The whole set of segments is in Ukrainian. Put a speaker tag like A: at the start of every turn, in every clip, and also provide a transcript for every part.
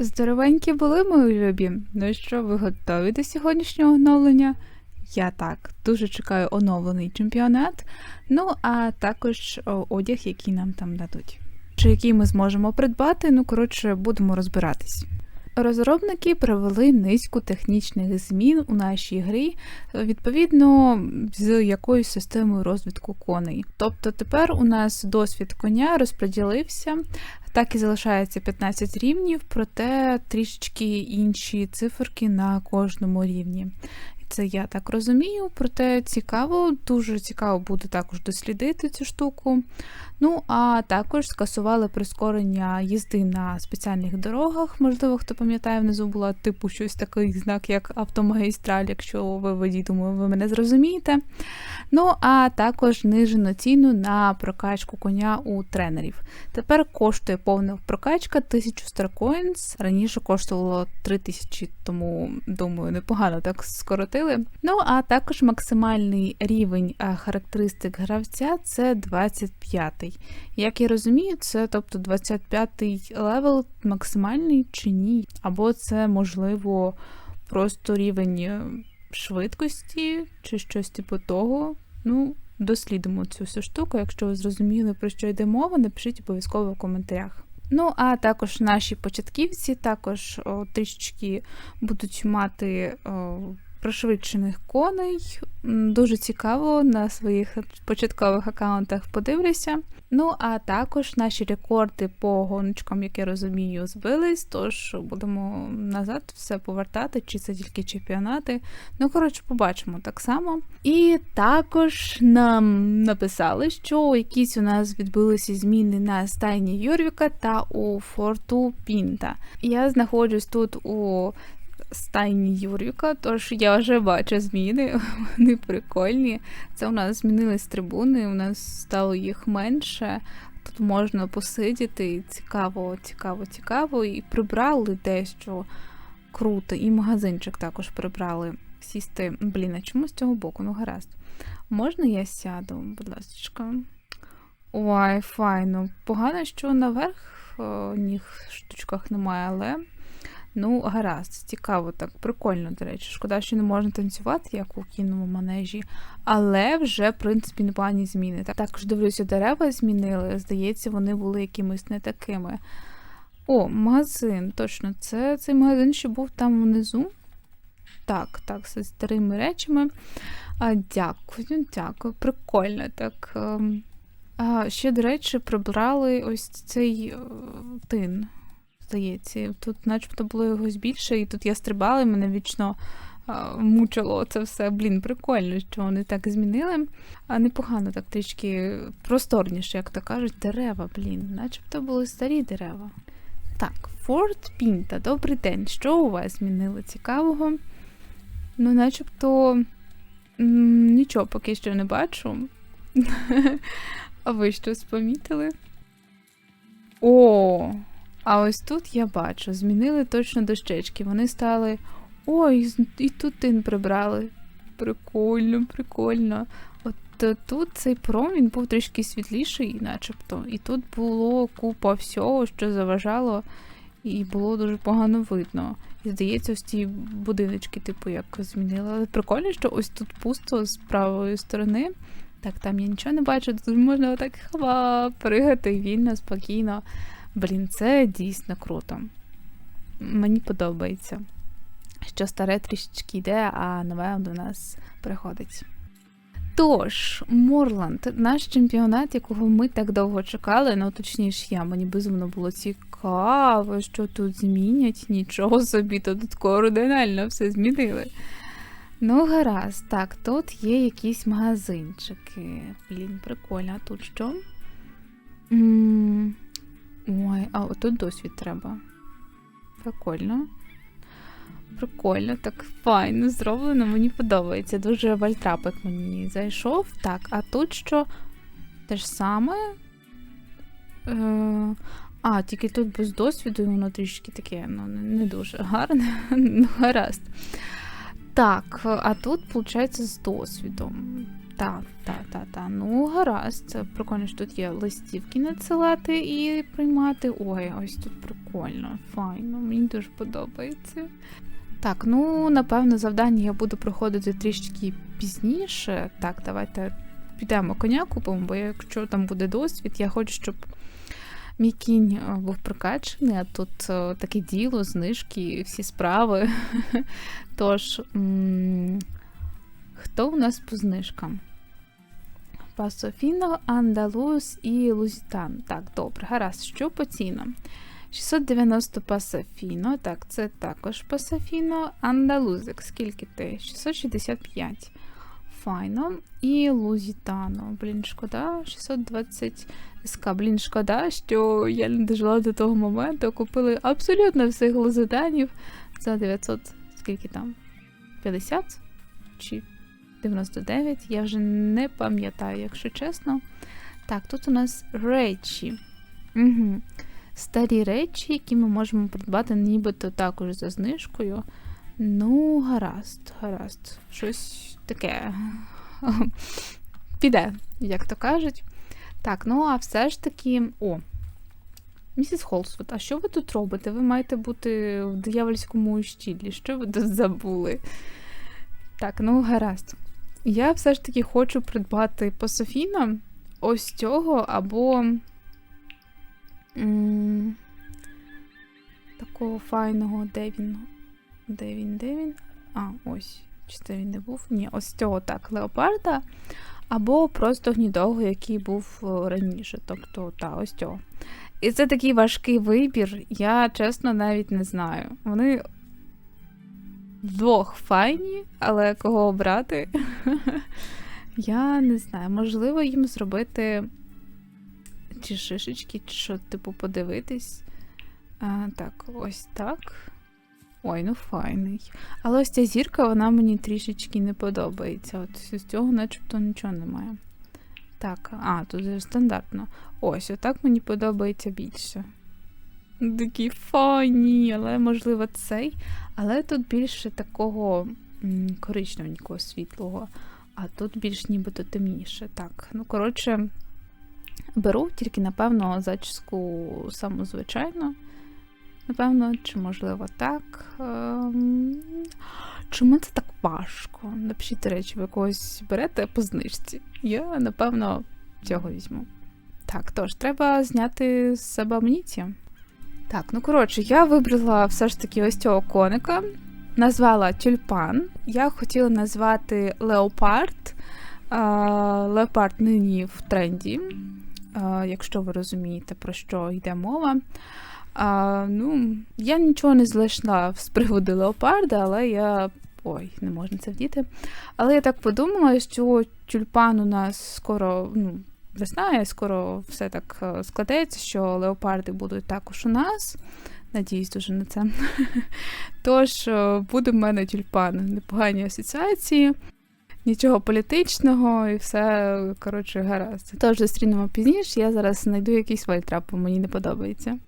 A: Здоровенькі були мої любі. Ну що, ви готові до сьогоднішнього оновлення? Я так дуже чекаю оновлений чемпіонат. Ну а також одяг, який нам там дадуть. Чи який ми зможемо придбати, ну коротше, будемо розбиратись. Розробники провели низку технічних змін у нашій грі, відповідно з якоюсь системою розвитку коней. Тобто тепер у нас досвід коня розподілився, так і залишається 15 рівнів, проте трішечки інші циферки на кожному рівні. Це я так розумію, проте цікаво, дуже цікаво буде також дослідити цю штуку. Ну, а також скасували прискорення їзди на спеціальних дорогах. Можливо, хто пам'ятає, внизу була типу щось такий знак, як автомагістраль, якщо ви водій, думаю, ви мене зрозумієте. Ну, а також знижено ціну на прокачку коня у тренерів. Тепер коштує повна прокачка 1000 Starcoins, раніше коштувало 3000, тому думаю, непогано так скоротили. Ну, а також максимальний рівень характеристик гравця це 25 як я розумію, це тобто 25-й левел максимальний чи ні? Або це, можливо, просто рівень е, швидкості, чи щось типу того. Ну, дослідимо цю всю штуку. Якщо ви зрозуміли, про що йде мова, напишіть обов'язково в коментарях. Ну, а також наші початківці також о, трішечки будуть мати. О, пришвидшених коней. Дуже цікаво на своїх початкових аккаунтах подивлюся. Ну, а також наші рекорди по гоночкам, як я розумію, збились, тож будемо назад все повертати, чи це тільки чемпіонати. Ну, коротше, побачимо так само. І також нам написали, що якісь у нас відбулися зміни на стайні Юрвіка та у форту Пінта. Я знаходжусь тут у стайні Юрвіка, тож я вже бачу зміни, вони прикольні. Це у нас змінились трибуни, у нас стало їх менше. Тут можна посидіти, цікаво, цікаво, цікаво. І прибрали дещо круто. І магазинчик також прибрали. Сісти. Блін, а чому з цього боку? Ну, гаразд. Можна я сяду, будь ласка. Ой, файно. Погано, що наверх о, ніг штучках немає, але. Ну, гаразд, цікаво, так, прикольно, до речі. Шкода, що не можна танцювати, як у кінному манежі, але вже, в принципі, непогані зміни. Також дивлюся, дерева змінили. Здається, вони були якимись не такими. О, магазин, точно, це цей магазин, що був там внизу. Так, так, з старими речами. А, Дякую, дякую. Прикольно так. Ем. А, Ще, до речі, прибрали ось цей е, тин здається. Тут, начебто, було його більше, і тут я стрибала, і мене вічно мучило це все. Блін, прикольно, що вони так змінили. А непогано, так трішки просторніше, як то кажуть, дерева, блін, начебто були старі дерева. Так, Форт Пінта, добрий день. Що у вас змінили цікавого? Ну, начебто нічого поки що не бачу. А ви щось помітили? О, а ось тут я бачу, змінили точно дощечки. Вони стали. Ой, і тут тин прибрали. Прикольно, прикольно. От е, тут цей промінь був трішки світліший, начебто. І тут було купа всього, що заважало, і було дуже погано видно. І здається, ось ці будиночки, типу, як змінили. Але прикольно, що ось тут пусто з правої сторони. Так, там я нічого не бачу, тут можна отак хава, пригати вільно, спокійно. Блін, це дійсно круто. Мені подобається, що старе трішечки йде, а нове до нас приходить. Тож, Морланд, наш чемпіонат, якого ми так довго чекали, ну точніше, я, мені безумно було цікаво, що тут змінять. Нічого собі, то тут координально все змінили. Ну, гаразд, так, тут є якісь магазинчики. Блін, прикольно, а тут що? М Ой, а отут досвід треба. Прикольно. Прикольно, так файно зроблено, мені подобається. Дуже вальтрапик мені зайшов. Так, а тут що? Те ж саме. Е, А, тільки тут без досвіду, і воно трішки таке, ну, не дуже гарне. ну, гаразд. Так, а тут, виходить, з досвідом. Та, та, та, та. Ну, гаразд. Прикольно, що тут є листівки надсилати і приймати. Ой, ось тут прикольно, файно, мені дуже подобається. Так, ну напевно, завдання я буду проходити трішки пізніше. Так, давайте підемо коня купимо, бо якщо там буде досвід, я хочу, щоб мій кінь е, був прокачаний, а тут е, таке діло, знижки, всі справи. Тож, хто у нас по знижкам? Пасофіно, Андалус і Лузітан. Так, добре, гаразд, що по цінам? 690 пасафіно, так, це також пасафіно. Андалузик, скільки ти? 665. Файно. І Лузітано. Блін, шкода, 620 СК. Блін, шкода, що я не дожила до того моменту. Купили абсолютно всіх лузитанів за 900, скільки там? 50 чи 99? Я вже не пам'ятаю, якщо чесно. Так, тут у нас речі. Угу. Старі речі, які ми можемо придбати нібито також за знижкою. Ну, гаразд, гаразд. Щось таке піде, як то кажуть. Так, ну а все ж таки. О, місіс Холсвуд, а що ви тут робите? Ви маєте бути в диявольському щілі. Що ви тут забули? Так, ну гаразд. Я все ж таки хочу придбати по Софіна ось цього або. М такого файного, де він? Де він, де він? А, ось. Чи це він не був? Ні, ось цього так, леопарда. Або просто гнідого, який був е, раніше. Тобто, та, ось цього. І це такий важкий вибір, я чесно навіть не знаю. Вони вдвох файні, але кого обрати? Я не знаю. Можливо, їм зробити чи шишечки, чи що, типу, подивитись. А, Так, ось так. Ой, ну файний. Але ось ця зірка, вона мені трішечки не подобається. От з цього начебто нічого немає. Так, а, тут стандартно. Ось, отак мені подобається більше. Такі файні, але, можливо, цей. Але тут більше такого коричневенького світлого, а тут більш нібито темніше. Так, ну, коротше, беру тільки, напевно, зачіску саму звичайну. Напевно, чи можливо так. Ем... Чому це так важко? Напишіть речі, ви когось берете по знижці. Я, напевно, цього візьму. Так, тож, треба зняти з себе амуніцію. Так, ну коротше, я вибрала все ж таки ось цього коника, назвала тюльпан. Я хотіла назвати Леопард. Леопард нині в тренді, якщо ви розумієте, про що йде мова. А, Ну, Я нічого не знайшла з приводу леопарда, але я. Ой, не можна це вдіти. Але я так подумала, що тюльпан у нас скоро ну, весна, і скоро все так е, складеться, що леопарди будуть також у нас. Надіюсь дуже на це. Тож, е, буде в мене тюльпан непогані асоціації, нічого політичного і все, коротше, гаразд. Тож зустрінемо пізніше, я зараз знайду якийсь вальтрап, мені не подобається.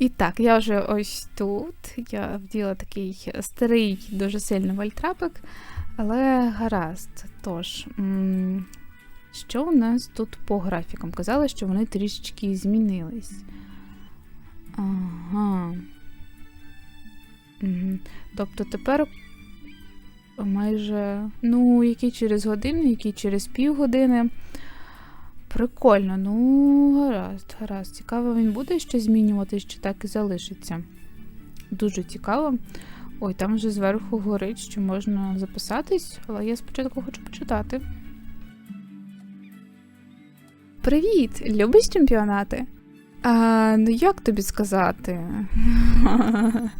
A: І так, я вже ось тут. Я вділа такий старий, дуже сильний вальтрапик, але гаразд. Тож, що у нас тут по графікам? Казали, що вони трішечки змінились. Ага. Угу. Тобто тепер майже, ну, які через годину, які через півгодини. Прикольно, ну, гаразд, гаразд. Цікаво, він буде ще змінюватись, чи так і залишиться. Дуже цікаво. Ой, там вже зверху горить, що можна записатись, але я спочатку хочу почитати. Привіт! Любиш чемпіонати? А, Ну, як тобі сказати?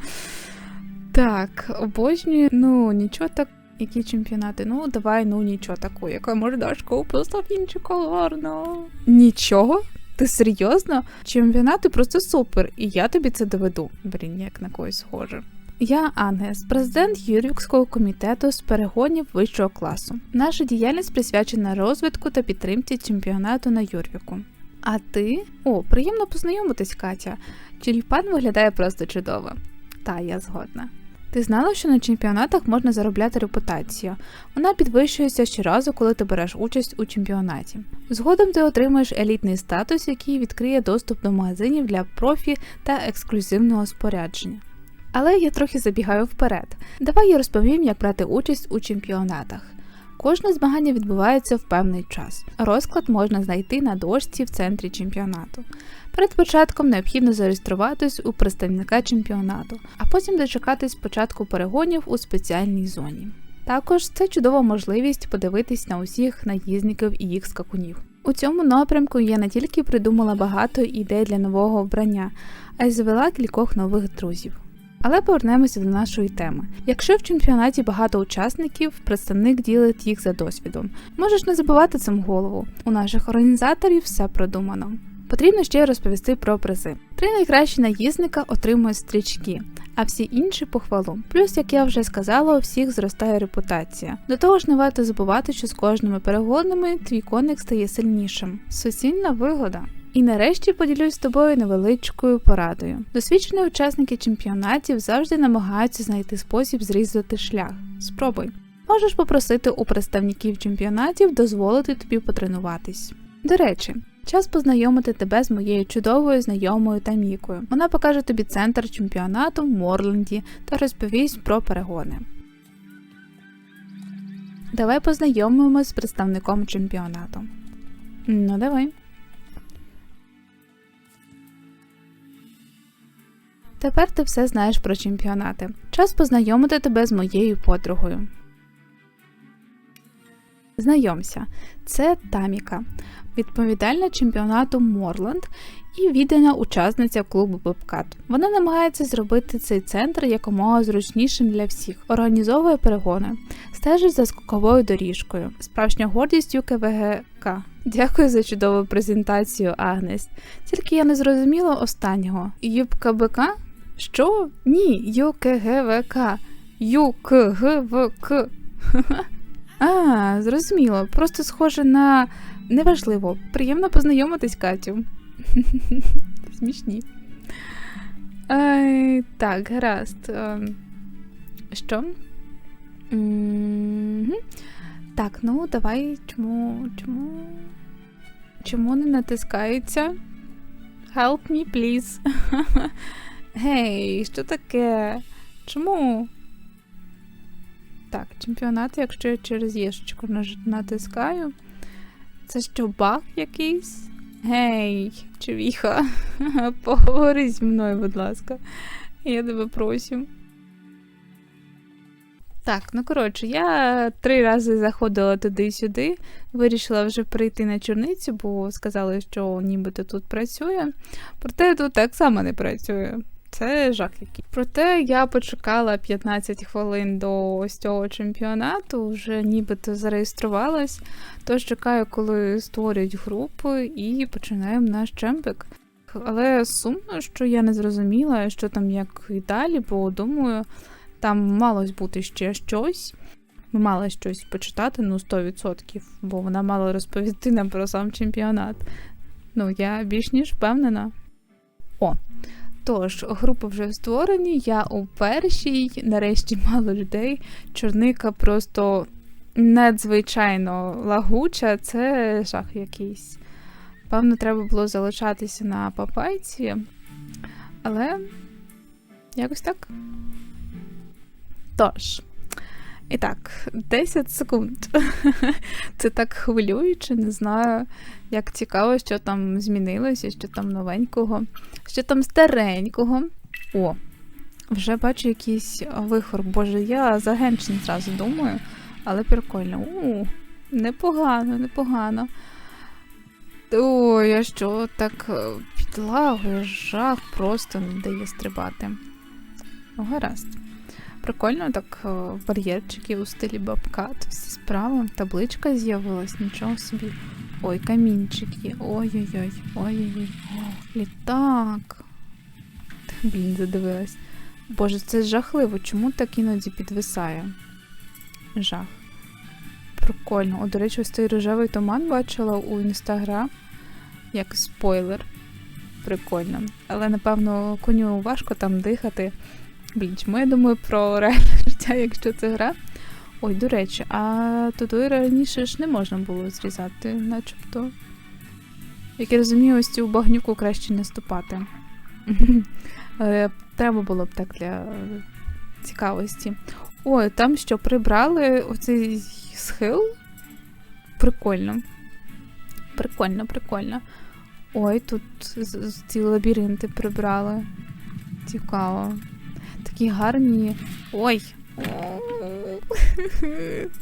A: Так, обожнюю, ну, нічого так які чемпіонати? Ну, давай, ну нічого таку, яка мордашка, просто фінчику гарно. Нічого? Ти серйозно? Чемпіонати просто супер, і я тобі це доведу. Блін, як на когось схоже. Я Ангес, президент Юрвікського комітету з перегонів вищого класу. Наша діяльність присвячена розвитку та підтримці чемпіонату на Юрвіку. А ти? О, приємно познайомитись, Катя. Тюльпан виглядає просто чудово. Та я згодна. Ти знала, що на чемпіонатах можна заробляти репутацію? Вона підвищується щоразу, коли ти береш участь у чемпіонаті. Згодом ти отримаєш елітний статус, який відкриє доступ до магазинів для профі та ексклюзивного спорядження. Але я трохи забігаю вперед. Давай я розповім, як брати участь у чемпіонатах. Кожне змагання відбувається в певний час. Розклад можна знайти на дошці в центрі чемпіонату. Перед початком необхідно зареєструватись у представника чемпіонату, а потім дочекатись початку перегонів у спеціальній зоні. Також це чудова можливість подивитись на усіх наїзників і їх скакунів. У цьому напрямку я не тільки придумала багато ідей для нового вбрання, а й завела кількох нових друзів. Але повернемося до нашої теми. Якщо в чемпіонаті багато учасників, представник ділить їх за досвідом. Можеш не забувати цим голову. У наших організаторів все продумано. Потрібно ще розповісти про призи. Три найкращі наїзника отримують стрічки, а всі інші похвалу. Плюс, як я вже сказала, у всіх зростає репутація. До того ж, не варто забувати, що з кожними перегонами твій коник стає сильнішим. Суцільна вигода. І нарешті поділюсь з тобою невеличкою порадою. Досвідчені учасники чемпіонатів завжди намагаються знайти спосіб зрізати шлях. Спробуй. Можеш попросити у представників чемпіонатів дозволити тобі потренуватись. До речі, час познайомити тебе з моєю чудовою знайомою Тамікою. Вона покаже тобі центр чемпіонату в Морленді та розповість про перегони. Давай познайомимось з представником чемпіонату. Ну, давай. Тепер ти все знаєш про чемпіонати. Час познайомити тебе з моєю подругою. Знайомся, це Таміка, відповідальна чемпіонату Морленд і віддана учасниця клубу Бобкат. Вона намагається зробити цей центр якомога зручнішим для всіх, організовує перегони, стежить за скоковою доріжкою, справжня гордість ЮКВГК. Дякую за чудову презентацію, Агнес. Тільки я не зрозуміла останнього. ЮКБК? Що? Ні, ЮКГВК. ЮКГВК. А, зрозуміло. Просто схоже на неважливо. Приємно познайомитись, Катю. Смішні. Ай, Так, гаразд. Ем, Що? Так, ну давай. Чому. Чому? Чому не натискається? Help me, please. Гей, що таке? Чому? Так, чемпіонат, якщо я через єшечку натискаю. Це що, баг якийсь? Гей, човіха, поговори зі мною, будь ласка. Я тебе просю. Так, ну коротше, я три рази заходила туди-сюди, вирішила вже прийти на чорницю, бо сказали, що нібито тут працює. Проте тут так само не працює. Це жах який. Проте я почекала 15 хвилин до ось цього чемпіонату, вже нібито зареєструвалась. Тож чекаю, коли створять групи, і починаємо наш чемпик. Але сумно, що я не зрозуміла, що там як і далі, бо думаю, там мало бути ще щось. Ми мали щось почитати, ну 100%, бо вона мала розповісти нам про сам чемпіонат. Ну, я більш ніж впевнена. О, Тож, групи вже створені, я у першій, нарешті мало людей. Чорника просто надзвичайно лагуча, це жах якийсь. Певно, треба було залишатися на папайці, але якось так. Тож, і так, 10 секунд. Це так хвилююче, не знаю, як цікаво, що там змінилося, що там новенького, що там старенького. О, вже бачу якийсь вихор. Боже, я за Геншин зразу думаю, але прикольно. У, непогано, непогано. Ой, а що так е, підлагою, жах просто не дає стрибати. Ну, гаразд. Прикольно, так е, бар'єрчики у стилі бабкат, всі справи. Табличка з'явилась, нічого собі. Ой, камінчики. Ой-ой-ой, ой-ой-ой. Літак. Блін, задивилась. Боже, це жахливо. Чому так іноді підвисає? Жах. Прикольно. О, до речі, ось цей рожевий туман бачила у інстаграм. Як спойлер. Прикольно. Але, напевно, коню важко там дихати. Блін, чому я думаю про реальне життя, якщо це гра? Ой, до речі, а туди раніше ж не можна було зрізати, начебто. Як я розумію, ось цю багнюку краще не ступати. Е, Треба було б так для цікавості. Ой, там що, прибрали оцей схил? Прикольно. Прикольно, прикольно. Ой, тут ці лабіринти прибрали. Цікаво. Такі гарні. Ой.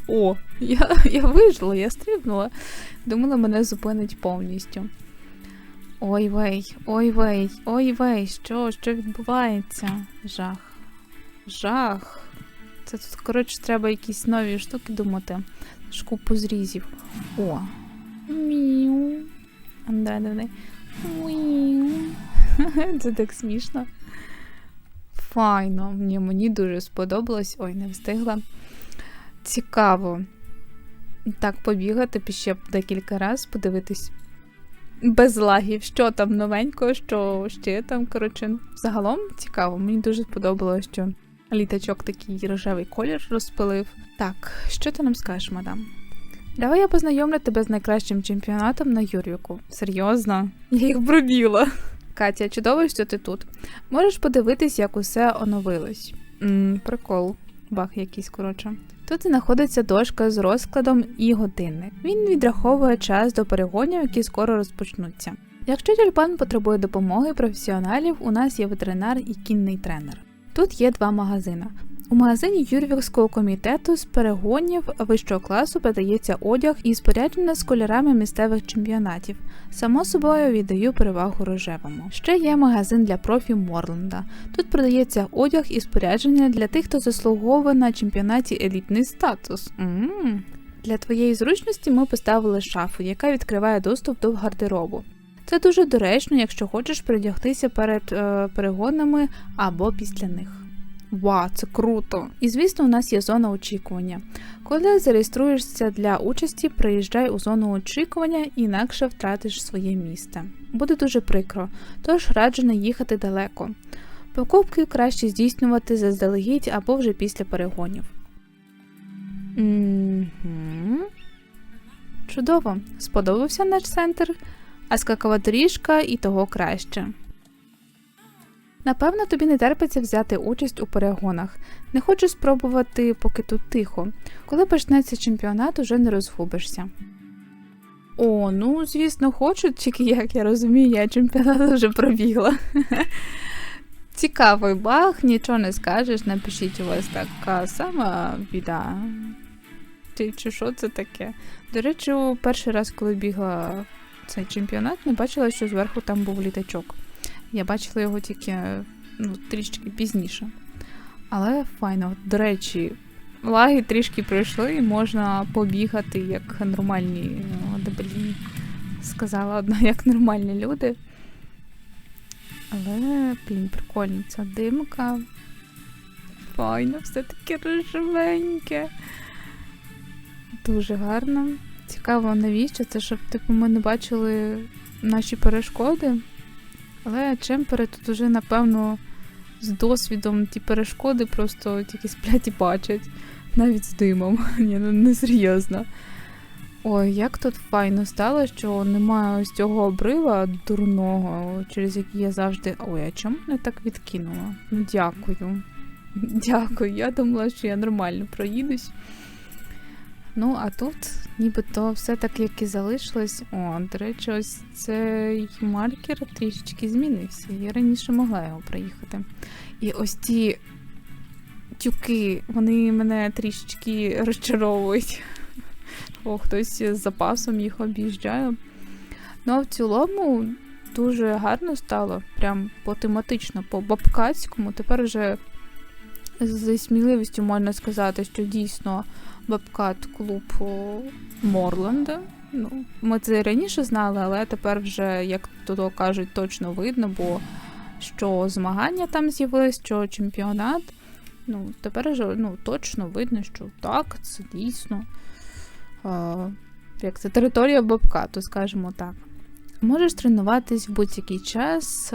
A: О, я, я вижила, я стрибнула. Думала, мене зупинить повністю. Ой вей, ой вей, ой вей, що, що відбувається? Жах. Жах. Це тут, коротше, треба якісь нові штуки думати. Ж купу зрізів. О. Міу. А Давай, давай. Міу. Це так смішно. Файно. Мені, мені дуже сподобалось. Ой, не встигла. Цікаво. Так, побігати ще декілька разів, подивитись. Без лагів, що там новенького, що ще там. Коротше, загалом цікаво. Мені дуже сподобалось, що літачок такий рожевий колір розпилив. Так, що ти нам скажеш, мадам? Давай я познайомлю тебе з найкращим чемпіонатом на Юрвіку. Серйозно? Я їх пробіла. Катя, чудово, що ти тут. Можеш подивитись, як усе оновилось. Ммм, прикол. Бах якийсь, коротше. Тут знаходиться дошка з розкладом і годинник. Він відраховує час до перегонів, які скоро розпочнуться. Якщо тюльпан потребує допомоги професіоналів, у нас є ветеринар і кінний тренер. Тут є два магазини. У магазині Юрвівського комітету з перегонів вищого класу подається одяг і спорядження з кольорами місцевих чемпіонатів. Само собою віддаю перевагу рожевому. Ще є магазин для профі Морленда. Тут продається одяг і спорядження для тих, хто заслуговує на чемпіонаті елітний статус. м Для твоєї зручності ми поставили шафу, яка відкриває доступ до гардеробу. Це дуже доречно, якщо хочеш передягтися перед е, перегонами або після них. Вау, це круто! І звісно, у нас є зона очікування. Коли зареєструєшся для участі, приїжджай у зону очікування, інакше втратиш своє місце. Буде дуже прикро, тож раджу не їхати далеко. Покупки краще здійснювати заздалегідь або вже після перегонів. Мгм. Чудово! Сподобався наш центр, а скакова доріжка і того краще. Напевно, тобі не терпиться взяти участь у перегонах. Не хочеш спробувати, поки тут тихо. Коли почнеться чемпіонат, уже не розгубишся. О, ну, звісно, хочу, тільки як я розумію, я чемпіонат вже пробігла. Цікавий баг, нічого не скажеш, напишіть у вас така сама біда. Чи, чи що це таке? До речі, перший раз, коли бігла цей чемпіонат, не бачила, що зверху там був літачок. Я бачила його тільки ну, трішки пізніше. Але файно. До речі, лаги трішки пройшли, і можна побігати як нормальні, о, блін, сказала одна, як нормальні люди. Але, блін, прикольно, ця димка. Файно, все таке рожевеньке. Дуже гарно. Цікаво, навіщо це, щоб типу, ми не бачили наші перешкоди. Але чемпери тут уже, напевно, з досвідом ті перешкоди просто тільки сплять і бачать. Навіть з димом. Ні, ну не серйозно. Ой, як тут файно стало, що немає ось цього обрива дурного, через який я завжди. Ой, а чому мене так відкинула? Ну, дякую. Дякую. Я думала, що я нормально проїдусь. Ну, а тут нібито все так, як і залишилось. О, до речі, ось цей маркер трішечки змінився. Я раніше могла його проїхати. І ось ті тюки, вони мене трішечки розчаровують. О, хтось з запасом їх об'їжджає. Ну, а в цілому дуже гарно стало, прям по тематично, по бабкацькому. Тепер вже зі сміливістю можна сказати, що дійсно бабкат клуб Морленда. Ну, ми це раніше знали, але тепер вже, як то кажуть, точно видно, бо що змагання там з'явились, що чемпіонат. Ну, тепер вже ну, точно видно, що так, це дійсно. А, як це територія бабкату, скажімо так. Можеш тренуватись в будь-який час,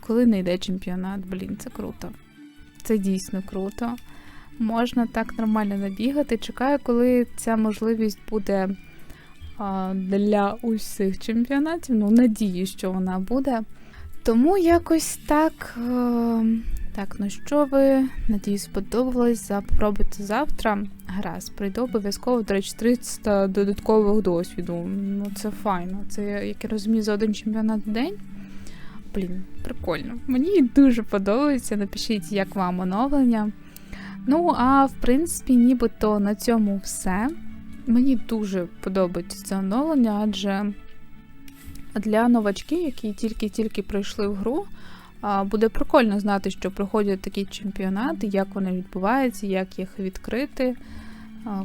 A: коли не йде чемпіонат. Блін, це круто. це дійсно круто. Можна так нормально набігати. Чекаю, коли ця можливість буде а, для усіх чемпіонатів. Ну, надію, що вона буде. Тому якось так. е, Так, ну що ви? Надіюсь, сподобалось. Запробуйте завтра. Гаразд, прийду обов'язково, до речі, 300 додаткових досвіду. Ну, це файно. Це, як я розумію, за один чемпіонат в день. Блін, прикольно. Мені дуже подобається. Напишіть, як вам оновлення. Ну, а в принципі, нібито на цьому все. Мені дуже подобається це оновлення, адже для новачків, які тільки-тільки прийшли в гру, буде прикольно знати, що проходять такі чемпіонати, як вони відбуваються, як їх відкрити.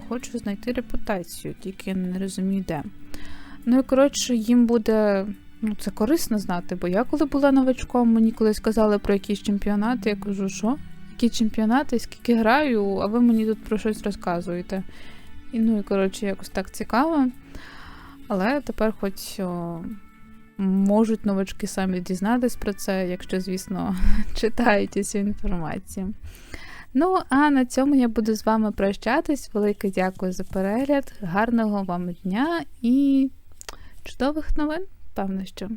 A: Хочу знайти репутацію, тільки не розумію де. Ну і коротше, їм буде ну, це корисно знати, бо я коли була новачком, мені колись сказали про якісь чемпіонати, я кажу, що? Які чемпіонати, скільки граю, а ви мені тут про щось розказуєте. І ну і коротше, якось так цікаво. Але тепер хоч о, можуть новачки самі дізнатись про це, якщо, звісно, читають усю інформацію. Ну, а на цьому я буду з вами прощатись. Велике дякую за перегляд, гарного вам дня і чудових новин, певно що.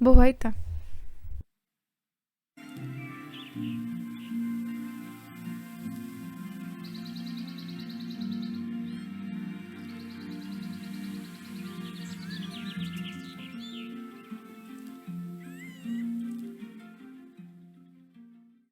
A: Бувайте!